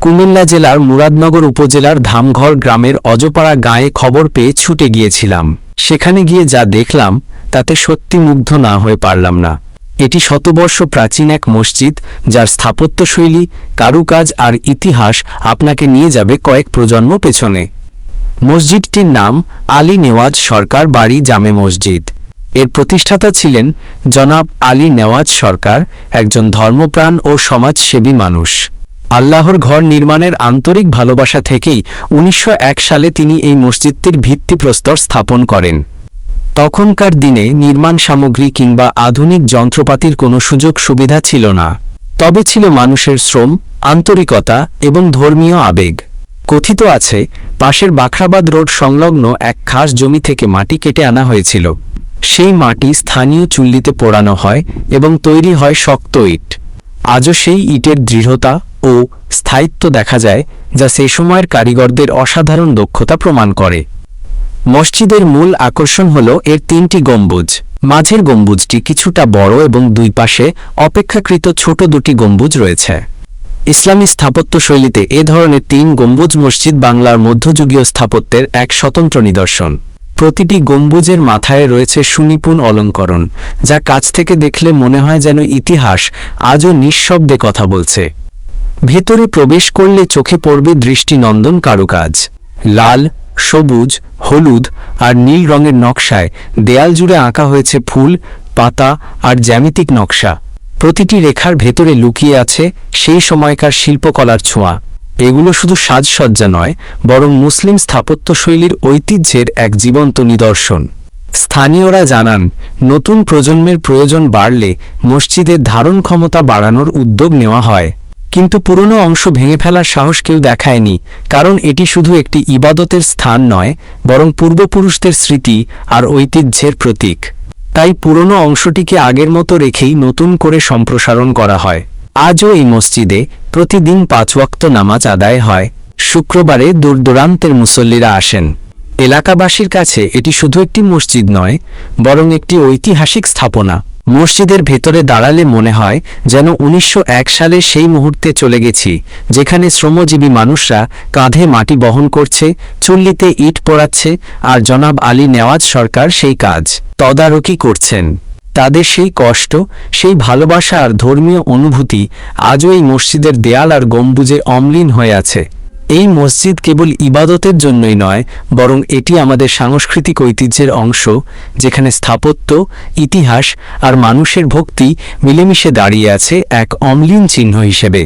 কুমিল্লা জেলার মুরাদনগর উপজেলার ধামঘর গ্রামের অজপাড়া গায়ে খবর পেয়ে ছুটে গিয়েছিলাম। সেখানে গিয়ে যা দেখলাম, তাতে সত্যি মুগ্ধ না হয়ে পারলাম না। এটি শতবর্ষ প্রাচীন এক মসজিদ, যার স্থাপত্যশৈলী, কারুকাজ আর ইতিহাস আপনাকে নিয়ে যাবে কয়েক প্রজন্ম পেছনে। মসজিদটির নাম আলী নেওয়াজ সরকার বাড়ি জামে মসজিদ। এর প্রতিষ্ঠাতা ছিলেন জনাব আলী নেওয়াজ সরকার, একজন ধর্মপ্রাণ ও সমাজসেবী মানুষ। আল্লাহর ঘর নির্মাণের আন্তরিক ভালোবাসা থেকেই উনিশশো এক সালে তিনি এই মসজিদটির ভিত্তিপ্রস্তর স্থাপন করেন। তখনকার দিনে নির্মাণ সামগ্রী কিংবা আধুনিক যন্ত্রপাতির কোনো সুযোগ সুবিধা ছিল না। তবে ছিল মানুষের শ্রম, আন্তরিকতা এবং ধর্মীয় আবেগ। কথিত আছে, পাশের বাখরাবাদ রোড সংলগ্ন এক খাস জমি থেকে মাটি কেটে আনা হয়েছিল। সেই মাটি স্থানীয় চুল্লিতে পোড়ানো হয় এবং তৈরি হয় শক্ত ইট। আজও সেই ইটের দৃঢ়তা ও স্থায়িত্ব দেখা যায়, যা সেই সময়ের কারিগরদের অসাধারণ দক্ষতা প্রমাণ করে। মসজিদের মূল আকর্ষণ হল এর তিনটি গম্বুজ। মাঝের গম্বুজটি কিছুটা বড় এবং দুই পাশে অপেক্ষাকৃত ছোট দুটি গম্বুজ রয়েছে। ইসলামী স্থাপত্য শৈলীতে এ ধরনের তিন গম্বুজ মসজিদ বাংলার মধ্যযুগীয় স্থাপত্যের এক স্বতন্ত্র নিদর্শন। প্রতিটি গম্বুজের মাথায় রয়েছে সুনিপুণ অলঙ্করণ, যা কাছ থেকে দেখলে মনে হয় যেন ইতিহাস আজও নিঃশব্দে কথা বলছে। ভেতরে প্রবেশ করলে চোখে পড়বে দৃষ্টিনন্দন কারুকাজ। লাল, সবুজ, হলুদ আর নীল রঙের নকশায় দেয়াল জুড়ে আঁকা হয়েছে ফুল, পাতা আর জ্যামিতিক নকশা। প্রতিটি রেখার ভেতরে লুকিয়ে আছে সেই সময়কার শিল্পকলার ছোঁয়া। এগুলো শুধু সাজসজ্জা নয়, বরং মুসলিম স্থাপত্যশৈলীর ঐতিহ্যের এক জীবন্ত নিদর্শন। স্থানীয়রা জানান, নতুন প্রজন্মের প্রয়োজন বাড়লে মসজিদের ধারণ ক্ষমতা বাড়ানোর উদ্যোগ নেওয়া হয়। কিন্তু পুরনো অংশ ভেঙে ফেলার সাহস কেউ দেখায়নি, কারণ এটি শুধু একটি ইবাদতের স্থান নয়, বরং পূর্বপুরুষদের স্মৃতি আর ঐতিহ্যের প্রতীক। তাই পুরনো অংশটিকে আগের মতো রেখেই নতুন করে সম্প্রসারণ করা হয়। আজও এই মসজিদে প্রতিদিন পাঁচ ওয়াক্ত নামাজ আদায় হয়। শুক্রবারে দূরদূরান্তের মুসল্লিরা আসেন। এলাকাবাসীর কাছে এটি শুধু একটি মসজিদ নয়, বরং একটি ঐতিহাসিক স্থাপনা। মসজিদের ভেতরে দাঁড়ালে মনে হয় যেন উনিশশো এক সালে সেই মুহূর্তে চলে গেছি, যেখানে শ্রমজীবী মানুষরা কাঁধে মাটি বহন করছে, চুল্লিতে ইট পোড়াচ্ছে আর জনাব আলী নেওয়াজ সরকার সেই কাজ তদারকি করছেন। তাদের সেই কষ্ট, সেই ভালোবাসা আর ধর্মীয় অনুভূতি আজও এই মসজিদের দেয়াল আর গম্বুজে অম্লীন হয়ে আছে। এই মসজিদ কেবল ইবাদতের জন্যই নয়, বরং এটি আমাদের সাংস্কৃতিক ঐতিহ্যের অংশ, যেখানে স্থাপত্য, ইতিহাস আর মানুষের ভক্তি মিলেমিশে দাঁড়িয়ে আছে এক অম্লীন চিহ্ন হিসেবে।